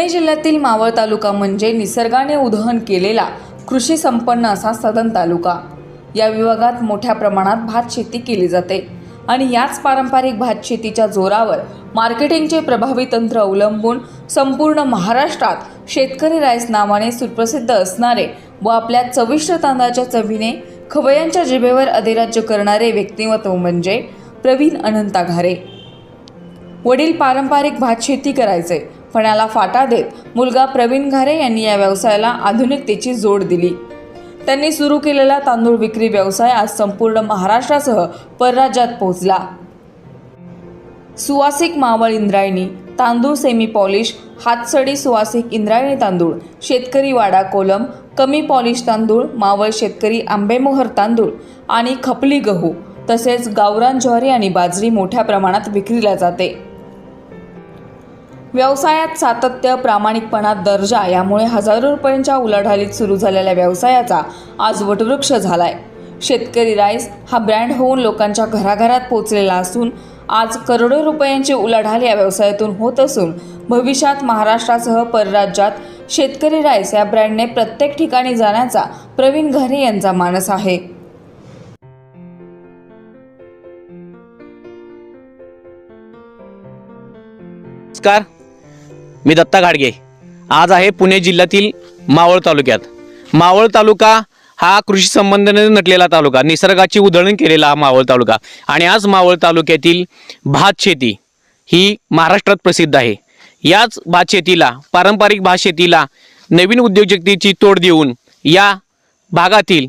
पुणे जिल्ह्यातील मावळ तालुका म्हणजे निसर्गाने उधहन केलेला कृषी संपन्न असा सदन तालुका. या विभागात मोठ्या प्रमाणात भात शेती केली जाते आणि याच पारंपरिक भात शेतीच्या जोरावर मार्केटिंगचे प्रभावी तंत्र अवलंबून संपूर्ण महाराष्ट्रात शेतकरी राईस नावाने सुप्रसिद्ध असणारे व आपल्या चविष्ट तांदळाच्या चवीने खवयांच्या जिभेवर अधिराज्य करणारे व्यक्तिमत्व म्हणजे प्रवीण अनंता घारे वडील पारंपरिक भात शेती करायचे फण्याला फाटा देत मुलगा प्रवीण घारे यांनी या व्यवसायाला आधुनिकतेची जोड दिली. त्यांनी सुरू केलेला तांदूळ विक्री व्यवसाय आज संपूर्ण महाराष्ट्रासह परराज्यात पोहोचला. सुवासिक मावळ इंद्रायणी तांदूळ सेमी पॉलिश हातसडी सुवासिक इंद्रायणी तांदूळ शेतकरी वाडा कोलम कमी पॉलिश तांदूळ मावळ शेतकरी आंबेमोहर तांदूळ आणि खपली गहू तसेच गावरान ज्वारी आणि बाजरी मोठ्या प्रमाणात विक्रीला जाते. व्यवसायात सातत्य प्रामाणिकपणा दर्जा यामुळे हजारो रुपयांच्या उलाढालीत सुरू झालेल्या व्यवसायाचा आज वटवृक्ष झालाय. शेतकरी राईस हा ब्रँड होऊन लोकांच्या घराघरात पोचलेला असून आज करोडो रुपयांची उलाढाल या व्यवसायातून होत असून भविष्यात महाराष्ट्रासह परराज्यात शेतकरी राईस या ब्रँडने प्रत्येक ठिकाणी जाण्याचा प्रवीण घरे यांचा मानस आहे. नमस्कार. मी दत्ता घाडगे. आज आहे पुणे जिल्ह्यातील मावळ तालुक्यात. मावळ तालुका हा कृषी संबंधाने नटलेला तालुका निसर्गाची उधळण केलेला हा मावळ तालुका. आणि आज मावळ तालुक्यातील भात शेती ही महाराष्ट्रात प्रसिद्ध आहे. याच भात शेतीला पारंपरिक भात शेतीला नवीन उद्योजकतेची तोड देऊन या भागातील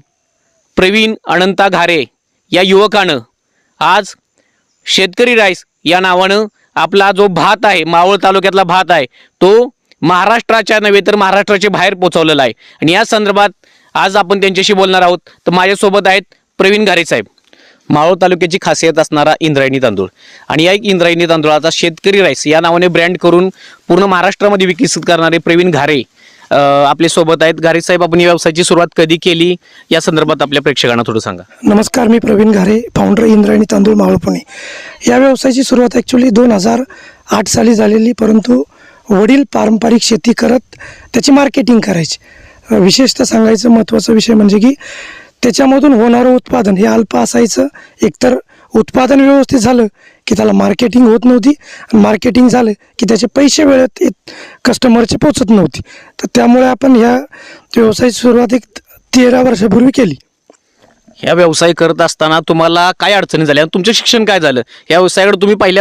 प्रवीण अनंता घारे या युवकानं आज शेतकरी राईस या नावानं आपला जो भात आहे मावळ तालुक्यातला भात आहे तो महाराष्ट्राच्या नव्हे तर महाराष्ट्राच्या बाहेर पोचवलेला आहे. आणि या संदर्भात आज आपण त्यांच्याशी बोलणार आहोत. तर माझ्यासोबत आहेत प्रवीण घारे साहेब. मावळ तालुक्याची खासियत असणारा इंद्रायणी तांदूळ. आणि या इंद्रायणी तांदूळाचा शेतकरी राईस या नावाने ब्रँड करून पूर्ण महाराष्ट्रामध्ये विकसित करणारे प्रवीण घारे आपले सोबत आहेत. घारे साहेब आपण या व्यवसायाची सुरुवात कधी केली? या संदर्भात आपल्या प्रेक्षकांना थोडं सांगा. नमस्कार मी प्रवीण घारे फाउंडर इंद्रायणी तांदूळ मावळ पुणे या व्यवसायाची सुरुवात ॲक्च्युली दोन हजार आठ साली झालेली परंतु वडील पारंपरिक शेती करत त्याची मार्केटिंग करायची. विशेषतः सांगायचं महत्त्वाचा विषय म्हणजे की त्याच्यामधून होणारं उत्पादन हे अल्प असायचं. एकतर उत्पादन व्यवस्थित झालं की त्याला मार्केटिंग होत नव्हती. आणि मार्केटिंग झालं की त्याचे पैसे वेळेत येत कस्टमरचे पोचत नव्हती. तर त्यामुळे आपण ह्या व्यवसायाची सुरुवात एक तेरा वर्षापूर्वी केली. ह्या व्यवसाय करत असताना तुम्हाला काय अडचणी झाल्या? आणि तुमचं शिक्षण काय झालं? या व्यवसायाकडे तुम्ही पहिल्या